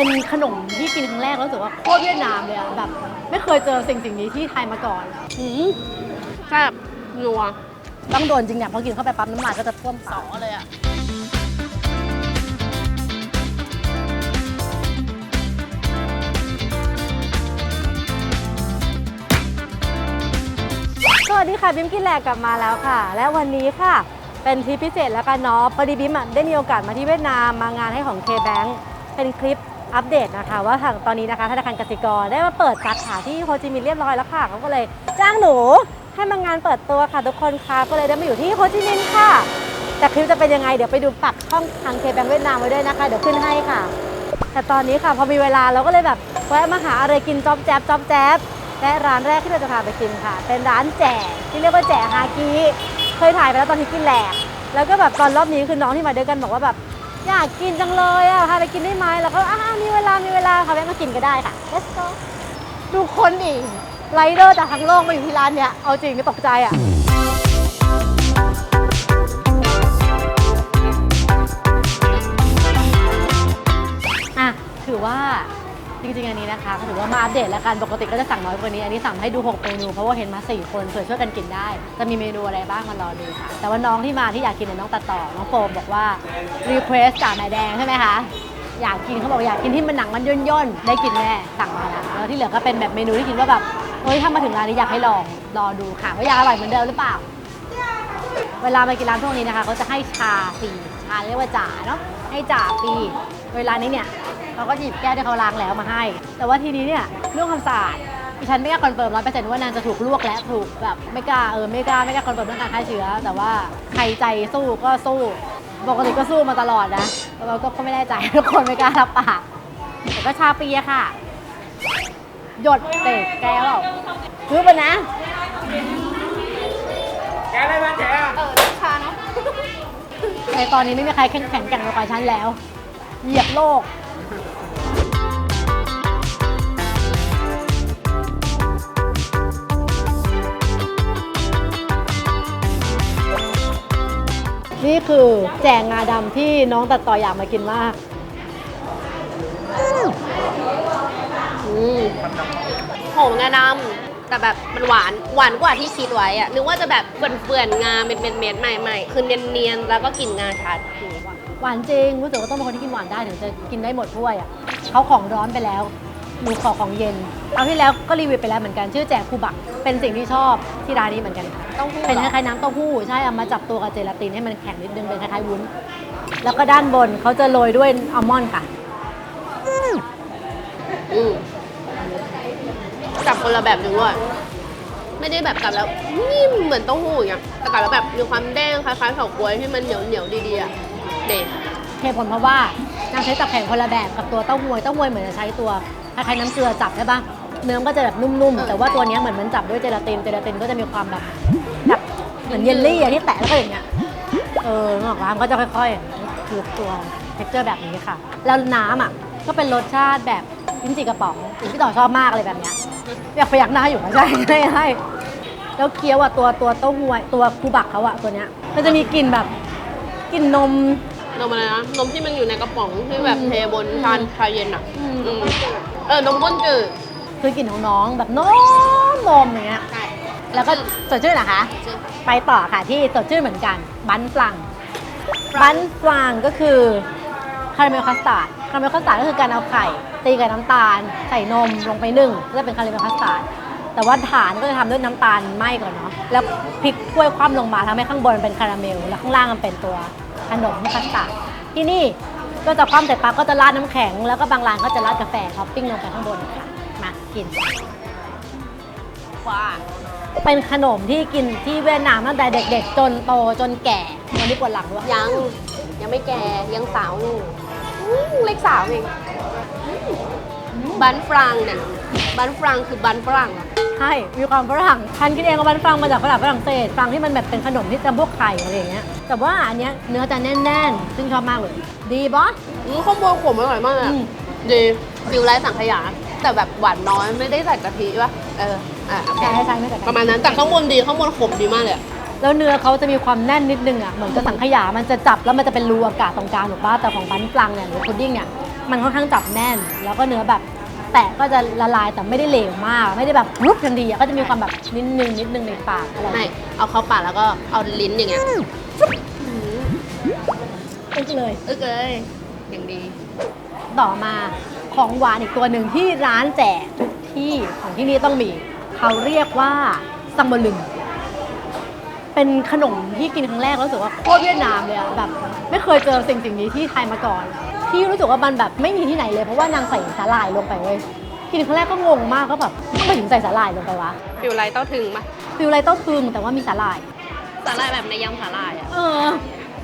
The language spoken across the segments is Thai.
เป็นขนมที่กินครั้งแรกแล้วรู้สึกว่าโคตรเวียดนามเลยอะแบบ ไม่เคยเจอสิ่งสิ่งนี้ที่ไทยมาก่อน หืมแซ่บนัวต้องโดนจริงเนี่ยพอกินเข้าไปปั๊บน้ำลายก็จะท่วมสปาอกงเลยอะ สวัสดีค่ะบิมกินแหลกกลับมาแล้วค่ะ และวันนี้ค่ะ เป็นทริปพิเศษแล้วกันเนาะพอดีบิมอะได้มีโอกาสมาที่เวียดนามมางานให้ของ K-Bank เป็นคลิป อัปเดตนะคะ ว่าทางตอนนี้นะคะธนาคารกสิกรได้มาเปิดสาขาที่โฮจิมินห์เรียบร้อยแล้วค่ะเขาก็เลยจ้างหนูให้มางานเปิดตัวค่ะทุกคนค่ะก็เลยได้มาอยู่ที่โฮจิมินห์ค่ะ แต่คลิปจะเป็นยังไงเดี๋ยวไปดูปักช่องทาง K-Bank เวียดนามไว้ด้วยนะคะ เดี๋ยวขึ้นให้ค่ะ แต่ตอนนี้ค่ะพอมีเวลาเราก็เลยแบบแวะมาหาอะไรกินจ๊อบแจ๊บจ๊อบแจ๊บและร้านแรกที่เราจะพาไปกินค่ะ เป็นร้านแจ่ที่เรียกว่าแจ่ฮากิเคยถ่ายไปแล้วตอนที่กินแหลกแล้วก็แบบตอนรอบนี้คือน้องที่มาด้วยกันบอกว่าแบบ อยากกินจังเลยอะพาไปกินได้ไหมแล้วก็อ้ามีเวลา มีเวลาค่ะแวะมากินก็ได้ค่ะ let's go ดูคนอีกไรเดอร์จากทั้งโลกมาอยู่ที่ร้านเนี้ย เอาจริงก็ตกใจอะอะถือว่า จริงๆ อันนี้นะคะก็ถือว่ามาอัปเดตแล้วกันปกติก็จะสั่งน้อยกว่านี้ อันนี้สั่งให้ดู 6 เมนู เพราะว่าเห็นมา 4 คนเผื่อช่วยกันกินได้ จะมีเมนูอะไรบ้างมารอดูค่ะ แต่ว่าน้องที่มาที่อยากกินเนี่ยน้องตัดต่อ น้องโฟมบอกว่ารีเควสจากนายแดงใช่ไหมคะอยากกินเขาบอกอยากกินที่มันหนังมันย่นย่นๆได้กินแน่สั่งมาแล้วแล้วที่เหลือก็เป็นแบบเมนูที่คิดว่าแบบเฮ้ยถ้ามาถึงร้านนี้อยากให้ลองรอดูค่ะว่าอยากอร่อยเหมือนเดิมหรือเปล่า เวลาไปกินร้านพวกนี้นะคะเขาจะให้ชาฟรีชาเรียกว่าจ่าเนาะให้จ่าฟรีเวลานี้เนี่ย เขาก็หยิบแก้วที่เขาล้างแล้วมาให้ แต่ว่าทีนี้เนี่ยเรื่องความสะอาดดิฉันไม่กล้าคอนเฟิร์มร้อยเปอร์เซ็นต์ว่านางจะถูกลวกและถูกแบบไม่กล้าเออไม่กล้าไม่กล้าคอนเฟิร์มเรื่องการฆ่าเชื้อ แต่ว่าใครใจสู้ก็สู้ปกติก็สู้มาตลอดนะแต่เราก็ไม่แน่ใจทุกคนไม่กล้ารับปากแต่ก็ชาฟรีอะค่ะ หยดเตะแก้วเราคือปะนะเออน้ำชาเนาะในตอนนี้ไม่มีใครแข็งแกร่งกว่าฉันแล้ว เหยียบโลก นี่คือแจงงาดำที่น้องตัดต่ออยากมากินมากอืมหอมงาดำแต่แบบมันหวานหวานกว่าที่คิดไว้อะนึกว่าจะแบบเฟื่อนๆงาเม็ดเม็ดเม็ดๆใหม่ๆคือเนียนๆแล้วก็กลิ่นงาชัดอืมหวานจริงรู้สึกว่าต้องเป็นคนที่กินหวานได้ถึงจะกินได้หมดถ้วยอะเขาของร้อนไปแล้ว หนูขอของเย็นเอาที่แล้วก็รีวิวไปแล้วเหมือนกันชื่อแจกคูบัก เป็นสิ่งที่ชอบที่ร้านนี้เหมือนกันเต้าหู้เป็นเหครอล้ายๆน้ำเต้าหู้ใช่เอามาจับตัวกับเจลาตินให้มันแข็งนิดนึงเป็นคล้ายๆวุ้น แล้วก็ด้านบนเขาจะโรยด้วยอัลมอนด์ค่ะ อืมกับคนละแบบหนึ่งด้วยไม่ได้แบบกับแล้วนิ่มเหมือนเต้าหู้อย่างเงี้ยแต่กับแล้วแบบมีความแดงคล้ายๆเฉาก๊วยที่มันเหนียวเหนียวๆดีๆอะเด็ดเหตุผลเพราะว่านางใช้ตับแข็งคนละแบบกับตัวเต้าหวยเต้าหวยเหมือนจะใช้ตัวค ล้ายๆน้ำเกลือจับใช่ปะเนื้อมันก็จะแบบนุ่มๆ แต่ว่าตัวเนี้ยเหมือนมันจับด้วยเจลาตินเจลาตินก็จะมีความแบบแบบเหมือนเยลลี่อะที่แตะแล้วก็อย่างเงี้ยเออนึกออกว่ามันก็จะค่อยๆคือตัวเท็กเจอร์แบบนี้ค่ะ แล้วน้ำอะก็เป็นรสชาติแบบลิ้นจี่กระป๋องพี่ต่อชอบมากเลยแบบเนี้ยอยากพยักหน้าอยู่นะใช่ใช่ใช่แล้วเคี้ยวอะตัวตัวเต้าหวยตัวคูบักเขาอะตัวเนี้ยมันจะมีกลิ่นแบบกลิ่นนมนมอะไรนะนมที่มันอยู่ในกระป๋องที่แบบอืมเทบนชานชาเย็นอะอืมอืม เออนมข้นจืดคือกลิ่นของน้องแบบนมนมอย่างเงี้ย ใช่แล้วก็สดชื่นเหรอคะ จืดไปต่อค่ะที่สดชื่นเหมือนกัน บันฟลัง บันฟลังก็คือคาราเมลคัสตาร์ดคาราเมลคัสตาร์ดก็คือการเอาไข่ตีกับน้ำตาล ใส่นมลงไปนึ่งก็จะเป็นคาราเมลคัสตาร์ดแต่ว่าฐานก็จะทำด้วยน้ำตาลไหม้ก่อนเนาะแล้วพลิกถ้วยคว่ำลงมาทำให้ข้างบนเป็นคาราเมล แล้วข้างล่างมันเป็นตัวขนมคัสตาร์ดที่นี่ ก็จะคว่ำเสร็จปั๊บก็จะราดน้ำแข็ง แล้วก็บางร้านก็จะราดกาแฟท็อปปิ้งลงไปข้างบนค่ะ มากินว้าเป็นขนมที่กินที่เวียดนามตั้งแต่เด็ก ๆ จนโตจนแก่วันนี้ปวดหลังด้วยยัง ยังไม่แก่ยังสาวอยู่อืมเล็กสาวเองบันฟรังเนี่ยบันฟรังคือบันฝรั่งอะใช่มีความฝรั่งทันกินเองกับมันฟังมาจากฝรั่งฝรั่งเศสฟังที่มันแบบเป็นขนมที่จำพวกไข่อะไรอย่างเงี้ยแต่ว่าอันเนี้ยเนื้อจะแน่นๆ ซึ่งชอบมากเลย ดีบอสอืมข้าวโพดขมอร่อยมากเลยอะอืม ดีฟิวไร้สังขยา แต่แบบหวานน้อยไม่ได้ใส่กะทิป่ะเอออะโอเคใช่ใช่ใช่ไม่แต่ประมาณนั้นแต่ข้างบนดีข้างบนขมดีมากเลยอะแล้วเนื้อเขาจะมีความแน่นนิดนึงอะเหมือนกับสังขยา มันจะจับแล้วมันจะเป็นรูอากาศตรงกลางถูกป่ะแต่ของบันฟลังเนี่ยหรือพุดดิ้งเนี่ยมันค่อนข้างจับแน่น แล้วก็เนื้อแบบแตะก็จะละลายแต่ไม่ได้เหลวมาก ไม่ได้แบบรุบทันทีอะก็จะมีความแบบนิดนึงนิดนึงในปากอะไรไม่เอาเข้าปากแล้วก็เอาลิ้นอย่างเงี้ย อึกเลยอึกเลยอย่างดี ต่อมาของหวานอีกตัวหนึ่งที่ร้านแจกทุกที่ของที่นี่ต้องมี เขาเรียกว่าซัมบลึง เป็นขนมที่กินครั้งแรกแล้วรู้สึกว่าโคตรเวียดนามเลยอะแบบ ไม่เคยเจอสิ่งสิ่งนี้ที่ไทยมาก่อน ที่รู้สึกว่ามันแบบไม่มีที่ไหนเลยเพราะว่านางใส่สาหร่ายลงไปเว้ยกินครั้งแรกก็งงมากก็แบบทำไมถึงใส่สาหร่ายลงไปวะฟิลไรเต้าถึงปะฟิลไรเต้าทึงแต่ว่ามีสาหร่ายสาหร่ายแบบในยำสาหร่ายอะเออ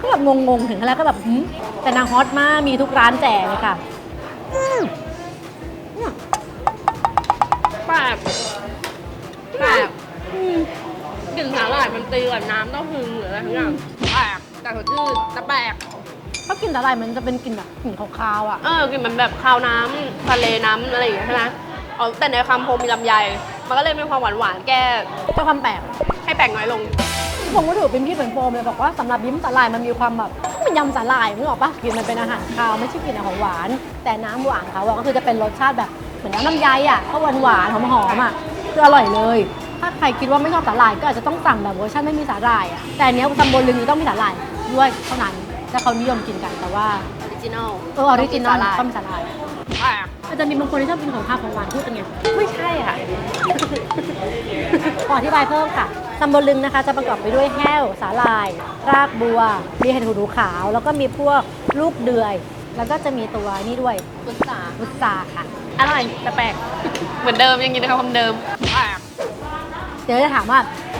ก็แบบงงๆ ถึงขั้นแรกก็แบบหืมแต่นางฮอตมากมีทุกร้านแจกเลยค่ะอืมเนี่ยแปลกแปลกอืมกลิ่นสาหร่ายมันตีกับน้ำเต้าถึงหรืออะไรทั้งอย่างแปลกแต่สดชื่นแต่แปลกถ้ากินสาหร่ายมันจะเป็นกลิ่นแบบกลิ่นคาวๆอะ เออกลิ่นมันแบบคาวน้ำทะเลน้ำอะไรอย่างเงี้ยใช่ไหมอ๋อแต่ในคำโฮมมีลำไย มันก็เลยมีความหวานหวานๆแก้ก็ความแปลก ให้แปลกน้อยลง ผมก็ถือเป็นพี่เป็นโฟมเลยบอกว่าสำหรับยิ้มสาหร่ายมันมีความแบบมันยำสาหร่ายนึกออกปะกินมันเป็นอาหารคาวไม่ใช่กินอาหารของหวาน แต่น้ำหวานเขาอะก็คือจะเป็นรสชาติแบบเหมือนน้ำลำไยอะก็หวานหวานๆหอมๆอะคืออร่อยเลย ถ้าใครคิดว่าไม่ชอบสาหร่ายก็อาจจะต้องสั่งแบบเวอร์ชันไม่มีสาหร่ายอะแต่อันเนี้ยซัมโบลึงต้องมีสาหร่ายด้วยเท่านั้นถ้าเขานิยมกินกันแต่ว่าออริจินอลเออออริจินอลต้ต้อองงมีมีสาหร่ายแปลก อาจจะมีบางคนที่ชอบกินของข้าวของหวานพูดกันไงไม่ใช่ค่ะ ขออธิบายเพิ่มค่ะซัมโบลึงนะคะ จะประกอบไปด้วยแห้ว สาหร่าย รากบัว มีเห็ดหูหนูขาว แล้วก็มีพวกลูกเดือย แล้วก็จะมีตัวนี่ด้วยพุทราพุทราค่ะ อร่อยแต่แปลก เหมือนเดิมยังกินนะคะคำเดิมแปลกเดี๋ยวจะถามว่า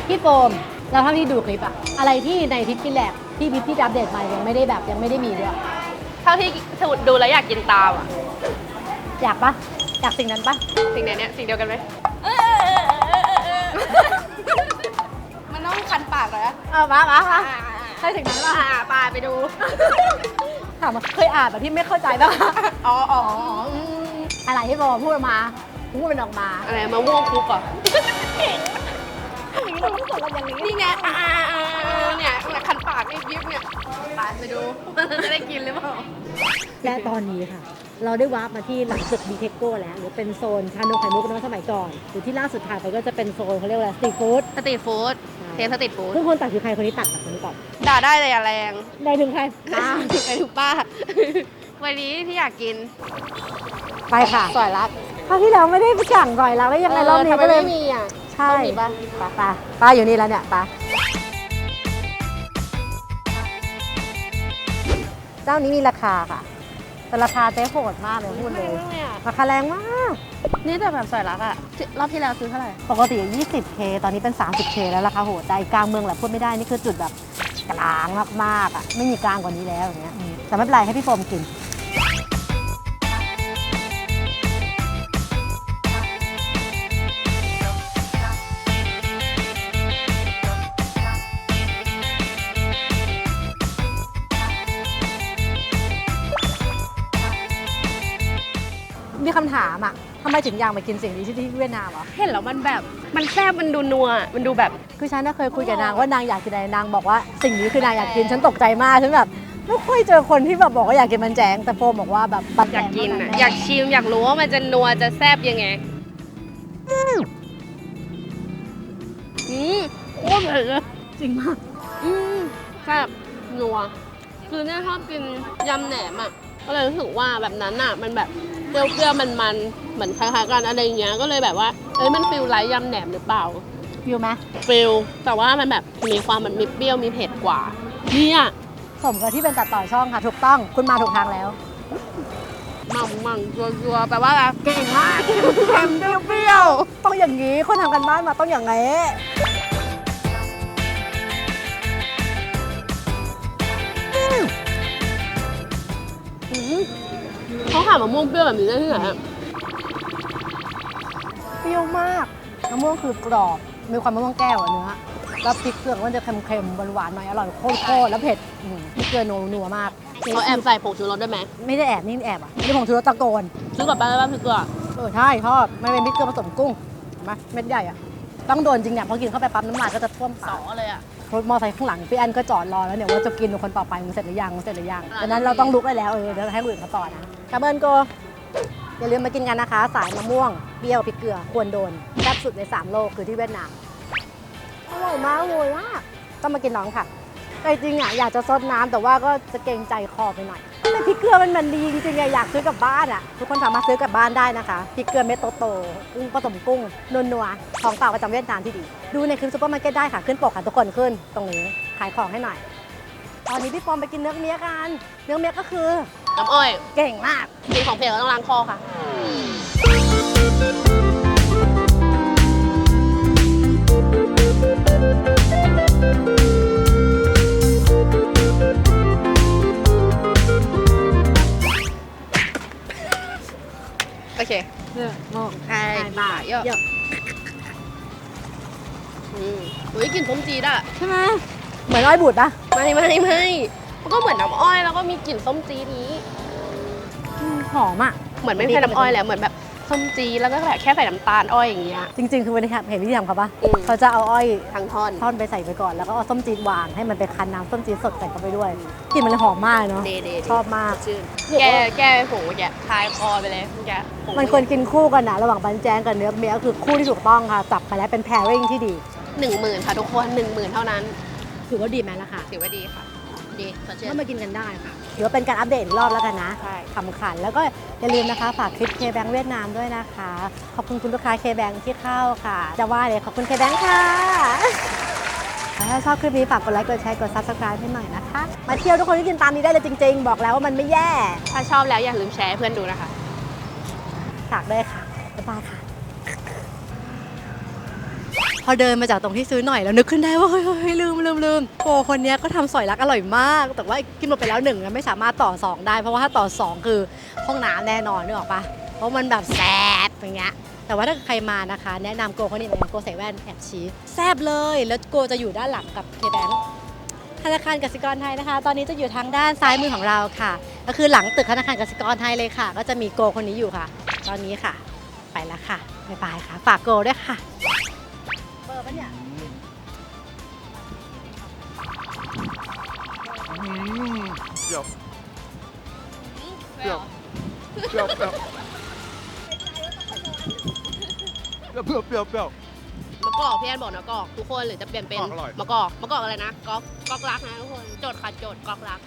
พี่โฟมเราเท่าที่ดูคลิปอะอะไรที่ในทริปที่แรกที่พี่ที่อัปเดตมายังไม่ได้แบบยังไม่ได้มีด้วยเท่าที่ดูแล้วอยากกินตามอะ อยากปะอยากสิ่งนั้นปะสิ่งไหนเนี่ยสิ่งเดียวกันไหมมันต้องคันปากเลยอะเอาปะปะปะใช่สิ่งนั้นปะอ่าปาไปดูถามว่าเคยอ่านแบบที่ไม่เข้าใจบ้างอ๋ออ๋ออืมอะไรที่บอกพูดออกมาพูดมันออกมาอะไรมะม่วงคลุกเหรอะเราต้องสอนกันอย่างนี้นี่ไงอ่าอ่าอ่าเนี่ยคันปากยิบยิบเนี่ยปาไปดูจะได้กินหรือเปล่า และตอนนี้ค่ะ เราได้วาร์ปมาที่หลังตึกบีเทคโก้แล้ว หรือเป็นโซนชานมไข่มุกน้องสมัยก่อนหรือที่ล่าสุดถ่ายไปก็จะเป็นโซนเขาเรียกว่าอะไรสตรีทฟู้ดสตรีทฟู้ดเทสสตรีทฟู้ดซึ่งคนตัดคือใครคนนี้ตัดตัดคนนี้ก่อนด่าได้เลยอย่าแรงได้ถึงใครป้าไปถูกป้า วันนี้พี่อยากกิน ไปค่ะสอยรักคราวที่แล้วไม่ได้ไปสั่งก่อยแล้วแล้วยังไงรอบนี้ก็เลยไม่มีอะใช่ต้องมีปะปะปะป้าอยู่นี่แล้วเนี่ยปะเจ้านี้มีราคาค่ะ แต่ราคาเจ๊โหดมากเลยพูดเลยราคาแรงมาก นี่แต่แบบสอยรักอะรอบที่แล้วซื้อเท่าไหร่ ปกติ 20K ตอนนี้เป็น 30K แล้วราคาโหดใจกลางเมืองแหละพูดไม่ได้ นี่คือจุดแบบกลางมากๆอะ ไม่มีกลางกว่านี้แล้วอย่างเงี้ยอืมแต่ไม่เป็นไรให้พี่โฟมกิน คำถามอะทำไมถึงอยากมากินสิ่งนี้ที่ที่เวียดนามอะเห็นแล้วมันแบบมันแซ่บมันดูนัว มันดูแบบคือฉันน่ะเคยคุยกับนางว่านางอยากกินอะไรนางบอกว่าสิ่งนี้คือนางอยากกินฉันตกใจมากฉันแบบไม่ค่อยเจอคนที่แบบบอกว่าอยากกินมันแจงแต่โฟมบอกว่าแบบบันแจอยากงกินเท่อะแอยากชิมอยากรู้ว่ามันจะนัวจะแซ่บยังไงอืมโคตรเผ็ดเลย จริงมากอืมแซ่บนัว คือเนี่ยชอบกินยำแหนมอะ ก็เลยรู้สึกว่าแบบนั้นอะ มันแบบ เปรี้ยวๆมันๆเหมือนคล้ายๆกันอะไรอย่างเงี้ยก็เลยแบบว่าเอ้ยมันฟิลไลท์ยำแหนมหรือเปล่าฟิลไหมฟิลแต่ว่ามันแบบมีความแบบมีเปรี้ยวมีเผ็ดกว่าเนี่ยสมกับที่เป็นตัดต่อช่องค่ะ ถูกต้องคุณมาถูกทางแล้วมังมังยัวยัวๆแปลว่าอะไรเก่งมากเค็มเปรี้ยวๆต้องอย่างนี้คนทำกันบ้านมาต้องอย่างนี้อื เขาขายมะม่วงเปรี้ยวแบบนี้ได้ที่ไหนอะเปรี้ยวมากมะม่วงคือกรอบ มีความมะม่วงแก้วอะเนื้อ แล้วพริกเกลือมันจะเค็มๆหวานๆหน่อยอร่อยโคตรๆแล้วเผ็ดอืมพริกเกลือนัวๆมากเขาแอบใส่ผงชูรสได้ไหมไม่ได้แอบนี่แอบอะนี่ผมถือว่าตะโกน ซื้อกลับบ้านได้ป่ะพี่เกลือเออใช่ชอบมันเป็นพริกเกลือผสมกุ้งเห็นไหมาเม็ดใหญ่อะ ต้องโดนจริงเนี่ยพอกินเข้าไปปั๊บน้ำลายก็จะท่วมสปาอกเลยอะ รถมอเตอร์ไซค์ข้างหลังพี่แอนก็จอดรอแล้วเนี่ยว่าจะกินคนต่อไปมึงเสร็จหรือยังมึงเสร็จหรือยังดังนั้นเราต้องลุกได้แล้วเออเดี๋ยวให้คนอื่นเขาต่อนะ กระเบินโกอย่าลืมมากินกันนะคะ สายมะม่วงเปรี้ยวพริกเกลือควรโดนแซ่บสุดในสามโลกคือที่เวียดนามอร่อยมากเลยว่ะต้องมากินน้องค่ะแต่จริงอะอยากจะซดน้ำแต่ว่าก็จะเกรงใจคอไปหน่อยแต่พริกเกลือมันมันดีจริงๆอะอยากซื้อกลับบ้านอะทุกคนสามารถซื้อกลับบ้านได้นะคะพริกเกลือเม็ดโตๆกุ้งผสมกุ้งนัวๆของเปล่าประจำเวียดนามที่ดี ดูในคลิปซูเปอร์มาร์เก็ตได้ค่ะขึ้นปกค่ะทุกคนขึ้นตรงนี้ขายของให้หน่อย ตอนนี้พี่ปอมไปกินเนื้อเมียกัน เนื้อเมียก็คือ น้ำอ้อยเก่งมาก กินของเผ็ดก็ต้องล้างคอค่ะ โอเคเนี่ยมองใช่บ่าเยอะเยอะอืมอุ้ยกลิ่นส้มจี๊ดอะใช่ไหมเหมือนอ้อยบูดปะไม่ไม่ไม่ มันก็เหมือนน้ำอ้อยแล้วก็มีกลิ่นส้มจี๊ดนี้ อืมหอมอะ เหมือนไม่ใช่น้ำอ้อยแหละเหมือนแบบส้มจี๊ดแล้วก็แบบแค่ใส่น้ำตาลอ้อยอย่างเงี้ย จริง ๆ คือวันนี้เห็นวิธีทำเขาปะอืม เขาจะเอาอ้อยทั้งท่อน ท่อนไปใส่ไปก่อน แล้วก็เอาส้มจีดวางให้มันไปคั้นน้ำส้มจีดสดใส่เข้าไปด้วยกลิ่นมันเลยหอมมากเนาะเดเดชอบมาก ชื่นแก้แก้ผงเมื่อกี้คลายคอไปเลยเมื่อกี้ผงมันควรกินคู่กันนะระหว่างบันแจงกับเนื้อเมียก็คือคู่ที่ถูกต้องค่ะจับไปแล้วเป็น pairing ที่ดี หนึ่งหมื่นค่ะทุกคนหนึ่งหมื่นเท่านั้น ถือว่าดีไหมล่ะค่ะ ถือว่าดีค่ะ ดีสดชื่น ก็มากินกันได้ค่ะถือว่าเป็นการอัปเดตอีกรอบแล้วกันนะใช่ ขำขันแล้วก็อย่าลืมนะคะ ฝากคลิป K-Bank เวียดนามด้วยนะคะ ขอบคุณคุณลูกค้า K-Bank ที่เข้าค่ะ จะว่าเลยขอบคุณ K-Bank ค่ะ ถ้าชอบคลิปนี้ฝากกดไลค์ กดแชร์ กด Subscribe ให้หน่อยนะคะ มาเที่ยวทุกคนที่กินตามนี้ได้เลยจริง ๆ บอกแล้วว่ามันไม่แย่ถ้าชอบแล้วอย่าลืมแชร์ให้เพื่อนดูนะคะ ฝากด้วยค่ะบ๊ายบายค่ะ พอเดินมาจากตรงที่ซื้อหน่อยแล้วนึกขึ้นได้ว่าเฮ้ยเฮ้ยลืมลืมลืมโกคนเนี้ยก็ทำสอยรักอร่อยมาก แต่ว่ากินหมดไปแล้วหนึ่งไม่สามารถต่อสองได้ เพราะว่าถ้าต่อสองคือห้องน้ำแน่นอนนึกออกปะเพราะมันแบบแซ่บอย่างเงี้ยแต่ว่าถ้าใครมานะคะ แนะนำโกคนนี้เลยโกใส่แว่นแอบชี้แซบเลย แล้วโกจะอยู่ด้านหลังกับเคแบงธนาคารกสิกรไทยนะคะ ตอนนี้จะอยู่ทางด้านซ้ายมือของเราค่ะ ก็คือหลังตึกธนาคารกสิกรไทยเลยค่ะ ก็จะมีโกคนนี้อยู่ค่ะ ตอนนี้ค่ะ ไปแล้วค่ะบ๊ายบายค่ะ ฝากโกด้วยค่ะ ปะเนี่ยอืมเปรี้ยวเปรี้ยวเปรี้ยวเปรี้ยวเปรี้ยวเปรี้ยวเปรี้ยว มะกอกพี่แอนบอกนะกอกทุกคนหรือจะเปลี่ยนเป็นมะกอกอร่อย มะกอกมะกอกอะไรนะก๊อกก๊อกรักนะทุกคนโจทย์ค่ะโจทย์ก๊อกรัก